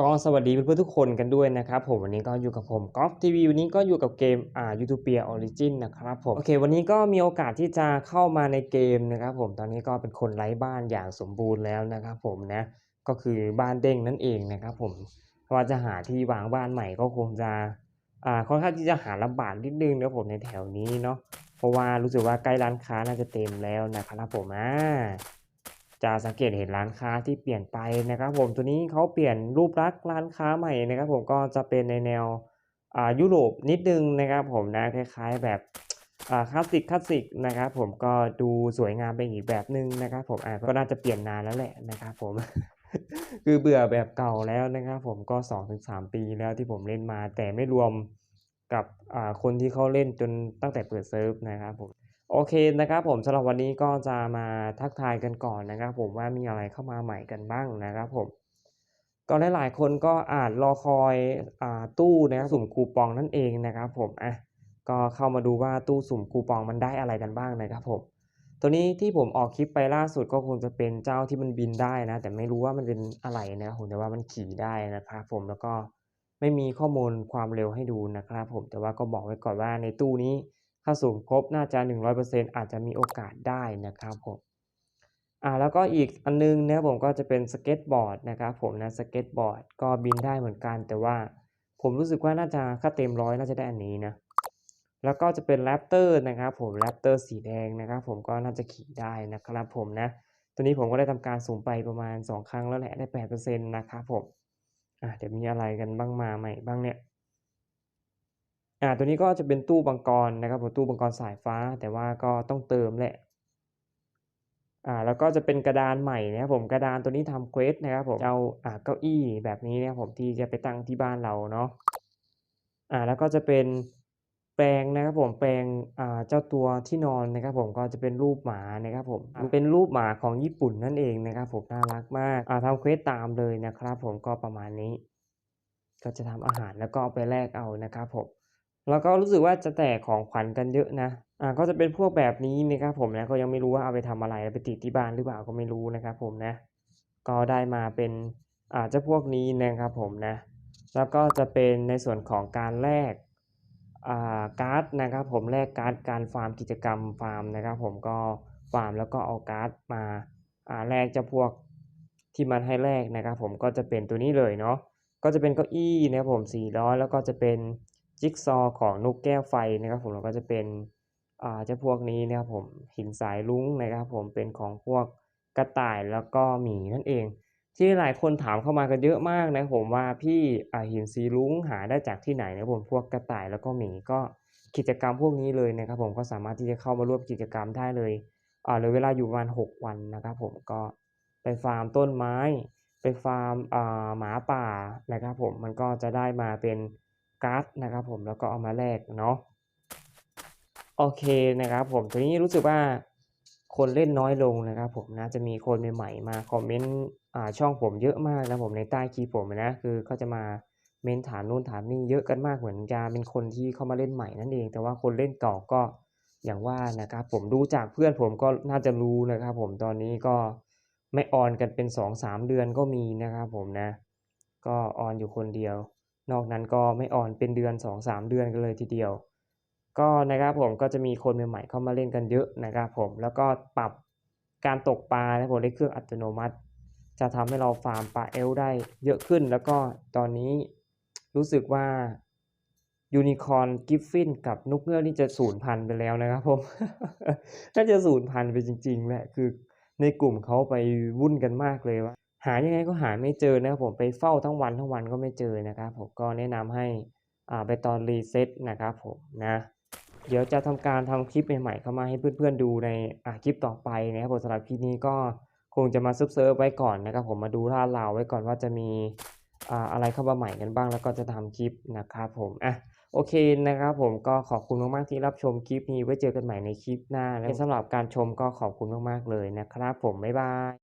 ก็สวัสดีเพื่อนๆทุกคนกันด้วยนะครับผมวันนี้ก็อยู่กับผมกอล์ฟทีวีวันนี้ก็อยู่กับเกมอ่ายูทูเปียออริจินนะครับผมโอเค วันนี้ก็มีโอกาสที่จะเข้ามาในเกมนะครับผมตอนนี้ก็เป็นคนไร้บ้านอย่างสมบูรณ์แล้วนะครับผมนะก็คือบ้านเด้งนั่นเองนะครับผมว่าจะหาที่วางบ้านใหม่ก็คงจะอ่าค่อนข้างที่จะหาลำบากนิดนึงนะครับผมในแถวนี้เนาะเพราะว่ารู้สึกว่าใกล้ร้านค้าน่าจะเต็มแล้วนะครับผมอ่า จะสังเกตเห็นร้านค้าที่เปลี่ยนไปนะครับ ผมตัวนี้เขาเปลี่ยนรูปลักษณ์ร้านค้าใหม่นะครับ ผมก็จะเป็นในแนวอ่ายุโรปนิดนึงนะครับ ผมนะคล้ายๆแบบอ่าคลาสสิกคลาสสิกนะครับผมก็ดูสวยงามไปอีกแบบหนึ่งนะครับ ผมอ่ก็น่าจะเปลี่ยนนานแล้วแหละนะครับ ผมคือเบื่อแบบเก่าแล้วนะครับ ผมก็ 2-3 ปีแล้วที่ผมเล่นมา แต่ไม่รวมกับอ่าคนที่เขาเล่นจนตั้งแต่เปิดเซิร์ฟนะครับผม โอเคนะครับผมสำหรับวันนี้ก็จะมาทักทายกันก่อนนะครับ ผมว่ามีอะไรเข้ามาใหม่กันบ้างนะครับผมก็หลายๆคนก็อาจรอคอยอตู้นะครับสุ่มคูปองนั่นเองนะครับผมอะก็เข้ามาดูว่าตู้สุ่มคูปองมันได้อะไรกันบ้างนะครับผมตัวนี้ที่ผมออกคลิปไปล่าสุดก็คงจะเป็นเจ้าที่มันบินได้นะ แต่ไม่รู้ว่ามันเป็นอะไรนะครับผมแต่ว่ามันขี่ได้นะครับผมแล้วก็ไม่มีข้อมูลความเร็วให้ดูนะครับผมแต่ว่าก็บอกไว้ก่อนว่าในตู้นี้ ถ้าสุ่มครบน่าจะ 100%อาจจะมีโอกาสได้นะครับผมอ่าแล้วก็อีกอันนึงนะครับผมก็จะเป็นสเก็ตบอร์ดนะครับผมนะสเก็ตบอร์ดก็บินได้เหมือนกัน แต่ว่าผมรู้สึกว่าน่าจะค่าเต็มร้อยน่าจะได้อันนี้นะแล้วก็จะเป็นแรปเตอร์นะครับผมแรปเตอร์สีแดงนะครับผมก็น่าจะขี่ได้นะครับผมนะตัวนี้ผมก็ได้ทำการสุ่มไปประมาณ 2 ครั้งแล้วแหละได้8%นะครับผมอะเดี๋ยวมีอะไรกันบ้างมาใหม่บ้างเนี่ย อ่าตัวนี้ก็จะเป็นตู้มังกรนะครับผมตู้มังกรสายฟ้าแต่ว่าก็ต้องเติมแหละอ่าแล้วก็จะเป็นกระดานใหม่นะครับผมกระดานตัวนี้ทำเควสนะครับผมเอาอ่าเก้าอี้แบบนี้นะครับผมที่จะไปตั้งที่บ้านเราเนาะอ่าแล้วก็จะเป็นแปลงนะครับผมแปลงอ่าเจ้าตัวที่นอนนะครับผมก็จะเป็นรูปหมานะครับผมมันเป็นรูปหมาของญี่ปุ่นนั่นเองนะครับผมน่ารักมากอ่าทำเควสตามเลยนะครับผมก็ประมาณนี้ ก็จะทำอาหารแล้วก็เอาไปแลกเอานะครับผม แล้วก็รู้สึกว่าจะแจกของขวัญกันเยอะนะอ่าก็จะเป็นพวกแบบนี้นะครับผมนะก็ยังไม่รู้ว่าเอาไปทำอะไรไปติดที่บ้านหรือเปล่าก็ไม่รู้นะครับผมนะ ก็ได้มาเป็นอ่าเจ้าพวกนี้นะครับผมนะ แล้วก็จะเป็นในส่วนของการแลกอ่าการ์ดนะครับผมแลกการ์ดการฟาร์มกิจกรรมฟาร์มนะครับผมก็ฟาร์มแล้วก็เอาการ์ดมาอ่าแลกเจ้าพวกที่มันให้แลกนะครับผมก็จะเป็นตัวนี้เลยเนาะก็จะเป็นเก้าอี้นะครับผม400แล้วก็จะเป็น จิ๊กซอของนกแก้วไฟนะครับผมแล้วก็จะเป็นอ่าเจ้าพวกนี้นะครับผมหินสายลุ้งนะครับผมเป็นของพวกกระต่ายแล้วก็หมีนั่นเอง ที่หลายคนถามเข้ามากันเยอะมากนะผมว่าพี่อ่าหินสีลุ้งหาได้จากที่ไหนนะผมพวกกระต่ายแล้วก็หมีก็กิจกรรมพวกนี้เลยนะครับผมก็สามารถที่จะเข้ามาร่วมกิจกรรมได้เลยอ่าเหลือเวลาอยู่ประมาณ6วันนะครับผมก็ไปฟาร์มต้นไม้ ไปฟาร์มอ่าหมาป่านะครับผมมันก็จะได้มาเป็น การ์ดนะครับผมแล้วก็เอามาแลกเนาะโอเคนะครับผมทีนี้รู้สึกว่าคนเล่นน้อยลงนะครับผมนะจะมีคนใหม่ๆมาคอมเมนต์อ่าช่องผมเยอะมากนะผมในใต้คลิปผมนะคือเขาจะมาเมนถามนู่นถามนี่เยอะกันมากเหมือนจะเป็นคนที่เข้ามาเล่นใหม่นั่นเอง แต่ว่าคนเล่นเก่าก็อย่างว่านะครับผมดูจากเพื่อนผมก็น่าจะรู้นะครับผมตอนนี้ก็ไม่ออนกันเป็น 2-3 เดือนก็มีนะครับผมนะ ก็ออนอยู่คนเดียว นอกนั้นก็ไม่อ่อนเป็นเดือน 2-3 เดือนกันเลยทีเดียว ก็นะครับผมก็จะมีคนใหม่ๆเข้ามาเล่นกันเยอะนะครับผมแล้วก็ปรับการตกปลานะผมด้วยเครื่องอัตโนมัติ จะทำให้เราฟาร์มปลาเอลได้เยอะขึ้น แล้วก็ตอนนี้รู้สึกว่ายูนิคอร์นกิฟฟินกับนกเงือกนี่จะสูญพันธุ์ไปแล้วนะครับผมน่าจะสูญพันธุ์ไปจริงๆแหละคือในกลุ่มเขาไปวุ่นกันมากเลยว่า หายังไงก็หาไม่เจอนะครับผมไปเฝ้าทั้งวันทั้งวันก็ไม่เจอนะครับผมก็แนะนำให้อ่าไปตอนรีเซ็ตนะครับผมนะเดี๋ยวจะทำการทำคลิปใหม่ๆเข้ามาให้เพื่อนๆดูในอ่าคลิปต่อไปนะครับผมสำหรับคลิปนี้ก็คงจะมาเซิร์ฟไว้ก่อนนะครับผมมาดูท่าเราไว้ก่อนว่าจะมีอ่าอะไรเข้ามาใหม่กันบ้าง แล้วก็จะทำคลิปนะครับผมอะโอเคนะครับผมก็ขอบคุณมากๆที่รับชมคลิปนี้ไว้เจอกันใหม่ในคลิปหน้าและสำหรับการชมก็ขอบคุณมากๆเลยนะครับผมบ๊ายบาย